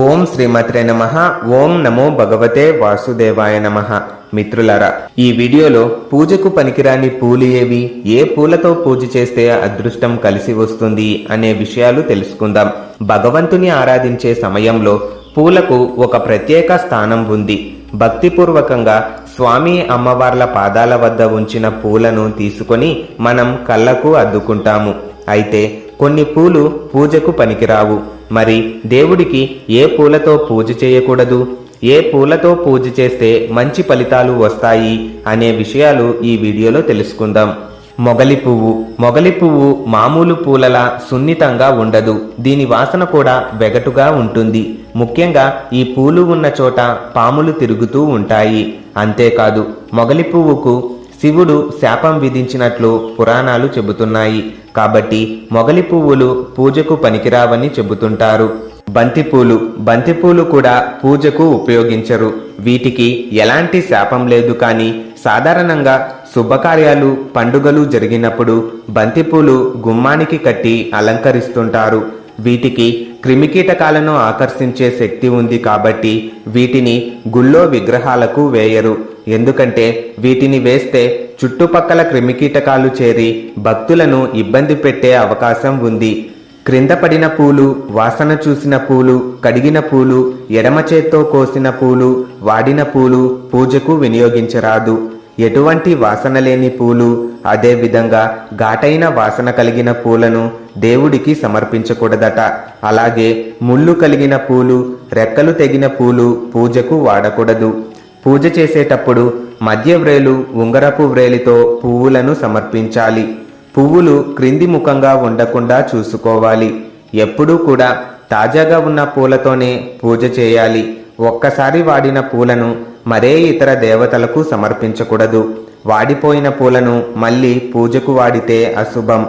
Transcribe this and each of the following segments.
ఓం శ్రీమత్రే నమ. ఓం నమో భగవతే వాసుదేవాయ నమ. మిత్రులారా ఈ వీడియోలో పూజకు పనికిరాని పూలు ఏవి? ఏ పూలతో పూజ చేస్తే అదృష్టం కలిసి వస్తుంది అనే విషయాలు తెలుసుకుందాం. భగవంతుని ఆరాధించే సమయంలో పూలకు ఒక ప్రత్యేక స్థానం ఉంది. భక్తిపూర్వకంగా స్వామి అమ్మవార్ల పాదాల వద్ద ఉంచిన పూలను తీసుకొని మనం కళ్ళకు అద్దుకుంటాము. అయితే కొన్ని పూలు పూజకు పనికిరావు. మరి దేవుడికి ఏ పూలతో పూజ చేయకూడదు? ఏ పూలతో పూజ చేస్తే మంచి ఫలితాలు వస్తాయి? అనే విషయాలు ఈ వీడియోలో తెలుసుకుందాం. మొగలి పువ్వు. మొగలి పువ్వు మామూలు పూలలా సున్నితంగా ఉండదు. దీని వాసన కూడా వెగటుగా ఉంటుంది. ముఖ్యంగా ఈ పూలు ఉన్న చోట పాములు తిరుగుతూ ఉంటాయి. అంతేకాదు మొగలి పువ్వుకు శివుడు శాపం విధించినట్లు పురాణాలు చెబుతున్నాయి. కాబట్టి మొగలి పువ్వులు పూజకు పనికిరావని చెబుతుంటారు. బంతిపూలు బంతిపూలు కూడా పూజకు ఉపయోగించరు. వీటికి ఎలాంటి శాపం లేదు కానీ సాధారణంగా శుభకార్యాలు పండుగలు జరిగినప్పుడు బంతిపూలు గుమ్మానికి కట్టి అలంకరిస్తుంటారు. వీటికి క్రిమికీటకాలను ఆకర్షించే శక్తి ఉంది కాబట్టి వీటిని గుళ్ళో విగ్రహాలకు వేయరు. ఎందుకంటే వీటిని వేస్తే చుట్టుపక్కల క్రిమికీటకాలు చేరి భక్తులను ఇబ్బంది పెట్టే అవకాశం ఉంది. క్రింద పడిన పూలు వాసన చూసిన పూలు కడిగిన పూలు ఎడమ చేత్తో కోసిన పూలు వాడిన పూలు పూజకు వినియోగించరాదు. ఎటువంటి వాసన లేని పూలు అదేవిధంగా ఘాటైన వాసన కలిగిన పూలను దేవుడికి సమర్పించకూడదట. అలాగే ముళ్ళు కలిగిన పూలు రెక్కలు తెగిన పూలు పూజకు వాడకూడదు. పూజ చేసేటప్పుడు మధ్య వ్రేలు ఉంగరపు వ్రేలితో పువ్వులను సమర్పించాలి. పువ్వులు క్రింది ముఖంగా ఉండకుండా చూసుకోవాలి. ఎప్పుడూ కూడా తాజాగా ఉన్న పూలతోనే పూజ చేయాలి. ఒక్కసారి వాడిన పూలను మరే ఇతర దేవతలకు సమర్పించకూడదు. వాడిపోయిన పూలను మళ్ళీ పూజకు వాడితే అశుభం.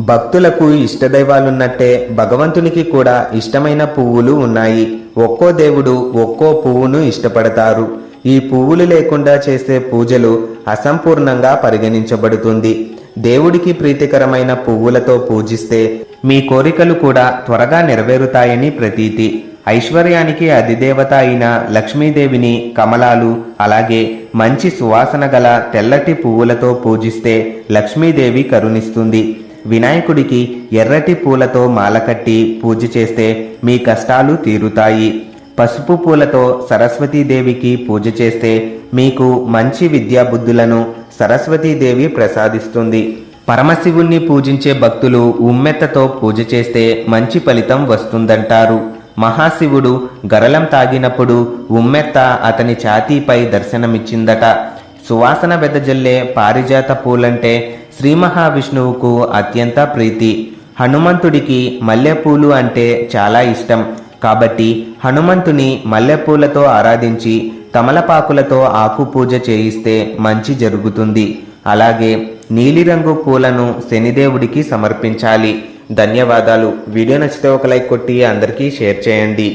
భక్తులకు ఇష్టదైవాలున్నట్టే భగవంతునికి కూడా ఇష్టమైన పువ్వులు ఉన్నాయి. ఒక్కో దేవుడు ఒక్కో పువ్వును ఇష్టపడతారు. ఈ పువ్వులు లేకుండా చేసే పూజలు అసంపూర్ణంగా పరిగణించబడుతుంది. దేవుడికి ప్రీతికరమైన పువ్వులతో పూజిస్తే మీ కోరికలు కూడా త్వరగా నెరవేరుతాయని ప్రతీతి. ఐశ్వర్యానికి అధిదేవత అయిన లక్ష్మీదేవిని కమలాలు అలాగే మంచి సువాసన గల తెల్లటి పువ్వులతో పూజిస్తే లక్ష్మీదేవి కరుణిస్తుంది. వినాయకుడికి ఎర్రటి పూలతో మాల కట్టి పూజ చేస్తే మీ కష్టాలు తీరుతాయి. పసుపు పూలతో సరస్వతీదేవికి పూజ చేస్తే మీకు మంచి విద్యాబుద్ధులను సరస్వతీదేవి ప్రసాదిస్తుంది. పరమశివుణ్ణి పూజించే భక్తులు ఉమ్మెత్తతో పూజ చేస్తే మంచి ఫలితం వస్తుందంటారు. మహాశివుడు గరళం తాగినప్పుడు ఉమ్మెత్త అతని ఛాతీపై దర్శనమిచ్చిందట. సువాసన వెదజల్లే పారిజాత పూలంటే శ్రీ మహావిష్ణువుకు అత్యంత ప్రీతి. హనుమంతుడికి మల్లెపూలు అంటే చాలా ఇష్టం. కాబట్టి హనుమంతుని మల్లెపూలతో ఆరాధించి తమలపాకులతో ఆకు పూజ చేయిస్తే మంచి జరుగుతుంది. అలాగే నీలిరంగు పూలను శనిదేవుడికి సమర్పించాలి. ధన్యవాదాలు. వీడియో నచ్చితే ఒక లైక్ కొట్టి అందరికీ షేర్ చేయండి.